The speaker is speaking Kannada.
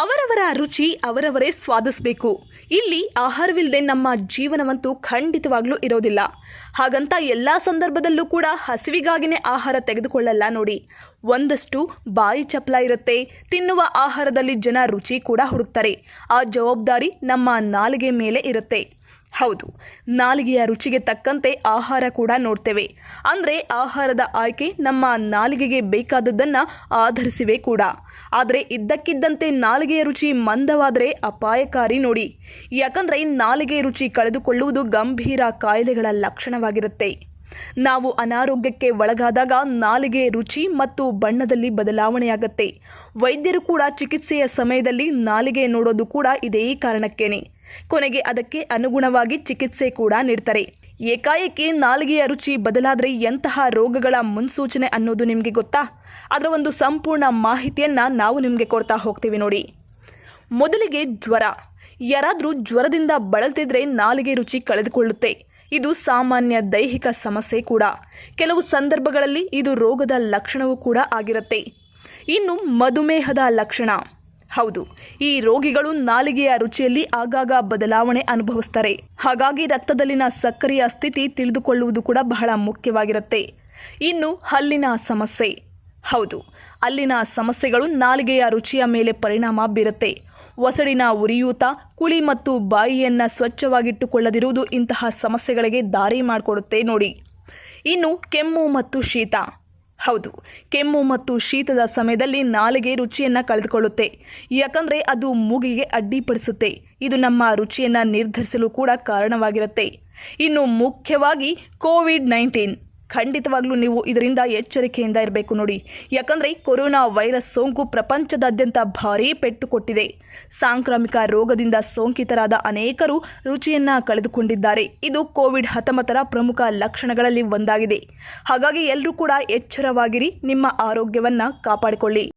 ಅವರವರ ರುಚಿ ಅವರವರೇ ಸ್ವಾದಿಸಬೇಕು. ಇಲ್ಲಿ ಆಹಾರವಿಲ್ಲದೆ ನಮ್ಮ ಜೀವನವಂತೂ ಖಂಡಿತವಾಗ್ಲೂ ಇರೋದಿಲ್ಲ. ಹಾಗಂತ ಎಲ್ಲ ಸಂದರ್ಭದಲ್ಲೂ ಕೂಡ ಹಸಿವಿಗಾಗಿನೇ ಆಹಾರ ತೆಗೆದುಕೊಳ್ಳಲ್ಲ ನೋಡಿ. ಒಂದಷ್ಟು ಬಾಯಿ ಚಪ್ಪಲ ಇರುತ್ತೆ, ತಿನ್ನುವ ಆಹಾರದಲ್ಲಿ ಜನ ರುಚಿ ಕೂಡ ಹುಡುಕ್ತಾರೆ. ಆ ಜವಾಬ್ದಾರಿ ನಮ್ಮ ನಾಲಿಗೆ ಮೇಲೆ ಇರುತ್ತೆ. ಹೌದು, ನಾಲಿಗೆಯ ರುಚಿಗೆ ತಕ್ಕಂತೆ ಆಹಾರ ಕೂಡ ನೋಡ್ತೇವೆ. ಅಂದರೆ ಆಹಾರದ ಆಯ್ಕೆ ನಮ್ಮ ನಾಲಿಗೆಗೆ ಬೇಕಾದದ್ದನ್ನು ಆಧರಿಸಿವೆ ಕೂಡ. ಆದರೆ ಇದ್ದಕ್ಕಿದ್ದಂತೆ ನಾಲಿಗೆಯ ರುಚಿ ಮಂದವಾದರೆ ಅಪಾಯಕಾರಿ ನೋಡಿ. ಯಾಕಂದರೆ ನಾಲಿಗೆ ರುಚಿ ಕಳೆದುಕೊಳ್ಳುವುದು ಗಂಭೀರ ಕಾಯಿಲೆಗಳ ಲಕ್ಷಣವಾಗಿರುತ್ತೆ. ನಾವು ಅನಾರೋಗ್ಯಕ್ಕೆ ಒಳಗಾದಾಗ ನಾಲಿಗೆ ರುಚಿ ಮತ್ತು ಬಣ್ಣದಲ್ಲಿ ಬದಲಾವಣೆಯಾಗತ್ತೆ. ವೈದ್ಯರು ಕೂಡ ಚಿಕಿತ್ಸೆಯ ಸಮಯದಲ್ಲಿ ನಾಲಿಗೆ ನೋಡೋದು ಕೂಡ ಇದೇ ಕಾರಣಕ್ಕೇನೆ. ಕೊನೆಗೆ ಅದಕ್ಕೆ ಅನುಗುಣವಾಗಿ ಚಿಕಿತ್ಸೆ ಕೂಡ ನೀಡ್ತಾರೆ. ಏಕಾಏಕಿ ನಾಲಿಗೆಯ ರುಚಿ ಬದಲಾದರೆ ಎಂತಹ ರೋಗಗಳ ಮುನ್ಸೂಚನೆ ಅನ್ನೋದು ನಿಮಗೆ ಗೊತ್ತಾ? ಅದರ ಒಂದು ಸಂಪೂರ್ಣ ಮಾಹಿತಿಯನ್ನು ನಾವು ನಿಮಗೆ ಕೊಡ್ತಾ ಹೋಗ್ತೀವಿ ನೋಡಿ. ಮೊದಲಿಗೆ ಜ್ವರ. ಯಾರಾದರೂ ಜ್ವರದಿಂದ ಬಳಲ್ತಿದ್ರೆ ನಾಲಿಗೆ ರುಚಿ ಕಳೆದುಕೊಳ್ಳುತ್ತೆ. ಇದು ಸಾಮಾನ್ಯ ದೈಹಿಕ ಸಮಸ್ಯೆ ಕೂಡ. ಕೆಲವು ಸಂದರ್ಭಗಳಲ್ಲಿ ಇದು ರೋಗದ ಲಕ್ಷಣವೂ ಕೂಡ ಆಗಿರುತ್ತೆ. ಇನ್ನು ಮಧುಮೇಹದ ಲಕ್ಷಣ. ಹೌದು, ಈ ರೋಗಿಗಳು ನಾಲಿಗೆಯ ರುಚಿಯಲ್ಲಿ ಆಗಾಗ ಬದಲಾವಣೆ ಅನುಭವಿಸ್ತಾರೆ. ಹಾಗಾಗಿ ರಕ್ತದಲ್ಲಿನ ಸಕ್ಕರೆಯ ಸ್ಥಿತಿ ತಿಳಿದುಕೊಳ್ಳುವುದು ಕೂಡ ಬಹಳ ಮುಖ್ಯವಾಗಿರುತ್ತೆ. ಇನ್ನು ಹಲ್ಲಿನ ಸಮಸ್ಯೆ. ಹೌದು, ಅಲ್ಲಿನ ಸಮಸ್ಯೆಗಳು ನಾಲಿಗೆಯ ರುಚಿಯ ಮೇಲೆ ಪರಿಣಾಮ ಬೀರುತ್ತೆ. ಒಸಡಿನ ಉರಿಯೂತ, ಕುಳಿ ಮತ್ತು ಬಾಯಿಯನ್ನು ಸ್ವಚ್ಛವಾಗಿಟ್ಟುಕೊಳ್ಳದಿರುವುದು ಇಂತಹ ಸಮಸ್ಯೆಗಳಿಗೆ ದಾರಿ ಮಾಡಿಕೊಡುತ್ತೆ ನೋಡಿ. ಇನ್ನು ಕೆಮ್ಮು ಮತ್ತು ಶೀತ. ಹೌದು, ಕೆಮ್ಮು ಮತ್ತು ಶೀತದ ಸಮಯದಲ್ಲಿ ನಾಲಿಗೆ ರುಚಿಯನ್ನು ಕಳೆದುಕೊಳ್ಳುತ್ತೆ. ಯಾಕಂದರೆ ಅದು ಮೂಗಿಗೆ ಅಡ್ಡಿಪಡಿಸುತ್ತೆ. ಇದು ನಮ್ಮ ರುಚಿಯನ್ನು ನಿರ್ಧರಿಸಲು ಕೂಡ ಕಾರಣವಾಗಿರುತ್ತೆ. ಇನ್ನು ಮುಖ್ಯವಾಗಿ ಕೋವಿಡ್ ನೈನ್ಟೀನ್ ಖಂಡಿತವಾಗ್ಲೂ ನೀವು ಇದರಿಂದ ಎಚ್ಚರಿಕೆಯಿಂದ ಇರಬೇಕು ನೋಡಿ. ಯಾಕಂದರೆ ಕೊರೋನಾ ವೈರಸ್ ಸೋಂಕು ಪ್ರಪಂಚದಾದ್ಯಂತ ಭಾರೀ ಪೆಟ್ಟು ಕೊಟ್ಟಿದೆ. ಸಾಂಕ್ರಾಮಿಕ ರೋಗದಿಂದ ಸೋಂಕಿತರಾದ ಅನೇಕರು ರುಚಿಯನ್ನು ಕಳೆದುಕೊಂಡಿದ್ದಾರೆ. ಇದು ಕೋವಿಡ್ ಹತ್ತೊಂಬತ್ತರ ಪ್ರಮುಖ ಲಕ್ಷಣಗಳಲ್ಲಿ ಒಂದಾಗಿದೆ. ಹಾಗಾಗಿ ಎಲ್ಲರೂ ಕೂಡ ಎಚ್ಚರವಾಗಿರಿ, ನಿಮ್ಮ ಆರೋಗ್ಯವನ್ನು ಕಾಪಾಡಿಕೊಳ್ಳಿ.